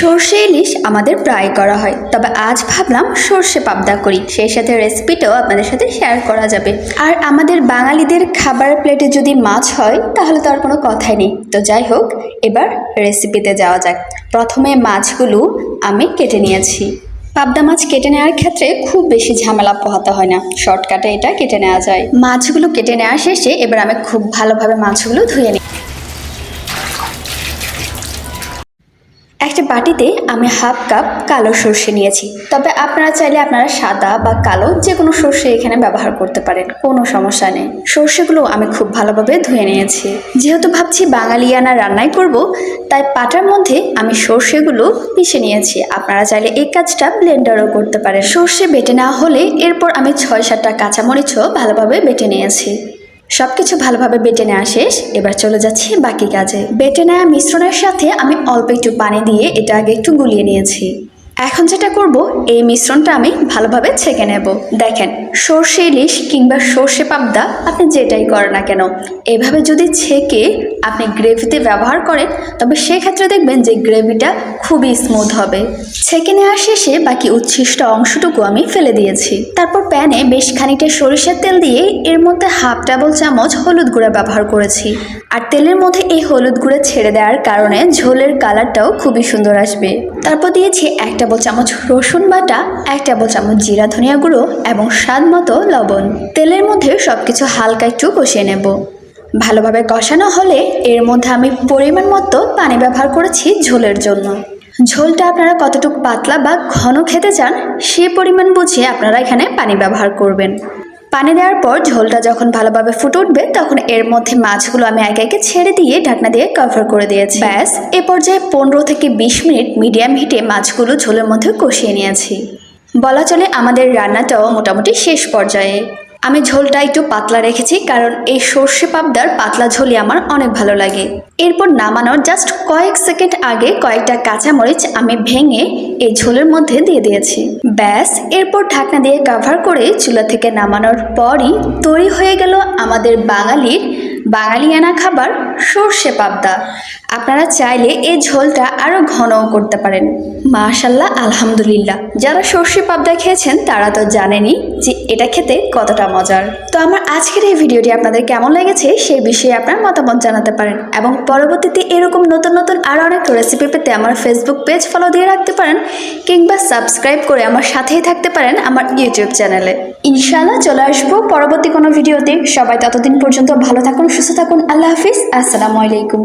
সর্ষে ইলিশ আমাদের প্রায় করা হয়। তবে আজ ভাবলাম সর্ষে পাবদা করি। সেই সাথে রেসিপিটাও আপনাদের সাথে শেয়ার করা যাবে। আর আমাদের বাঙালিদের খাবার প্লেটে যদি মাছ হয়, তাহলে তো আর কোনো কথাই নেই। তো যাই হোক, এবার রেসিপিতে যাওয়া যাক। প্রথমে মাছগুলো আমি কেটে নিয়েছি। পাবদা মাছ কেটে নেওয়ার ক্ষেত্রে খুব বেশি ঝামেলা পোহাতে হয় না। শর্টকাটে এটা কেটে নেওয়া যায়। মাছগুলো কেটে নেওয়া শেষে এবার আমি খুব ভালোভাবে মাছগুলো ধুয়ে নিই। একটা বাটিতে আমি হাফ কাপ কালো সর্ষে নিয়েছি। তবে আপনারা চাইলে আপনারা সাদা বা কালো যে কোনো সর্ষে এখানে ব্যবহার করতে পারেন। কোনো সমস্যা নেই। সর্ষেগুলো আমি খুব ভালোভাবে ধুয়ে নিয়েছি। যেহেতু ভাবছি বাঙালিয়ানা রান্নাই করব, তাই পাটার মধ্যে আমি সর্ষেগুলো পিষে নিয়েছি। আপনারা চাইলে এই কাজটা ব্লেন্ডারও করতে পারেন। সর্ষে বেটে নেওয়া হলে এরপর আমি ছয় সাতটা কাঁচামরিচও ভালোভাবে বেটে নিয়েছি। সবকিছু ভালোভাবে বেটে নেওয়া শেষ। এবার চলে যাচ্ছি বাকি কাজে। বেটে নেওয়া মিশ্রণের সাথে আমি অল্প একটু পানি দিয়ে এটা আগে একটু গুলিয়ে নিয়েছি। এখন যেটা করব, এই মিশ্রণটা আমি ভালোভাবে ছেঁকে নেব। দেখেন, সর্ষে, ইলিশ কিংবা সর্ষে পাবদা আপনি যেটাই করেন না কেন, এভাবে যদি ছেঁকে আপনি গ্রেভিতে ব্যবহার করেন, তবে সেক্ষেত্রে দেখবেন যে গ্রেভিটা খুবই স্মুথ হবে। ছেঁকে নেওয়ার শেষে বাকি উচ্ছিষ্ট অংশটুকু আমি ফেলে দিয়েছি। তারপর প্যানে বেশ খানিকটা সরিষার তেল দিয়ে এর মধ্যে হাফ টেবিল চামচ হলুদ গুঁড়া ব্যবহার করেছি। আর তেলের মধ্যে এই হলুদ গুঁড়া ছেড়ে দেওয়ার কারণে ঝোলের কালারটাও খুবই সুন্দর আসবে। তারপর দিয়েছি এক টেবিল চামচ রসুন বাটা, এক টেবিল চামচ জিরা ধনিয়া গুঁড়ো এবং স্বাদ মতো লবণ। তেলের মধ্যে সব কিছু হালকা একটু কষিয়ে নেব। ভালোভাবে কষানো হলে এর মধ্যে আমি পরিমাণ মতো পানি ব্যবহার করেছি ঝোলের জন্য। ঝোলটা আপনারা কতটুকু পাতলা বা ঘন খেতে চান, সে পরিমাণ বুঝে আপনারা এখানে পানি ব্যবহার করবেন। পানি দেওয়ার পর ঝোলটা যখন ভালোভাবে ফুটে উঠবে, তখন এর মধ্যে মাছগুলো আমি একে একে ছেড়ে দিয়ে ঢাকনা দিয়ে কভার করে দিয়েছি। ব্যাস, এ পর্যায়ে পনেরো থেকে বিশ মিনিট মিডিয়াম হিটে মাছগুলো ঝোলের মধ্যে কষিয়ে নিয়েছি। বলা চলে আমাদের রান্নাটাও মোটামুটি শেষ পর্যায়ে। আমি ঝোলটা একটু পাতলা রেখেছি কারণ এই সর্ষে পাবদার পাতলা ঝোলই আমার অনেক ভালো লাগে। এরপর নামানোর জাস্ট কয়েক সেকেন্ড আগে কয়েকটা কাঁচামরিচ আমি ভেঙে এই ঝোলের মধ্যে দিয়ে দিয়েছি। ব্যাস, এরপর ঢাকনা দিয়ে কাভার করে চুলা থেকে নামানোর পরই তৈরি হয়ে গেল আমাদের বাঙালির বাঙালিয়ানা খাবার সর্ষে পাবদা আপনারা চাইলে এই ঝোলটা আরও ঘনও করতে পারেন। মাশাল্লাহ আলহামদুলিল্লাহ। যারা সর্ষে পাবদা খেয়েছেন, তারা তো জানেনই যে এটা খেতে কতটা মজার। তো আমার আজকের এই ভিডিওটি আপনাদের কেমন লেগেছে সেই বিষয়ে আপনার মতামত জানাতে পারেন এবং পরবর্তীতে এরকম নতুন নতুন আরও অনেক রেসিপি পেতে আমার ফেসবুক পেজ ফলো দিয়ে রাখতে পারেন কিংবা সাবস্ক্রাইব করে আমার সাথেই থাকতে পারেন আমার ইউটিউব চ্যানেলে ইনশাআল্লাহ, চলে আসব পরবর্তী কোনো ভিডিওতে। সবাই ততদিন পর্যন্ত ভালো থাকুন, সুস্থ থাকুন। আল্লাহ হাফিজ। আসসালামু আলাইকুম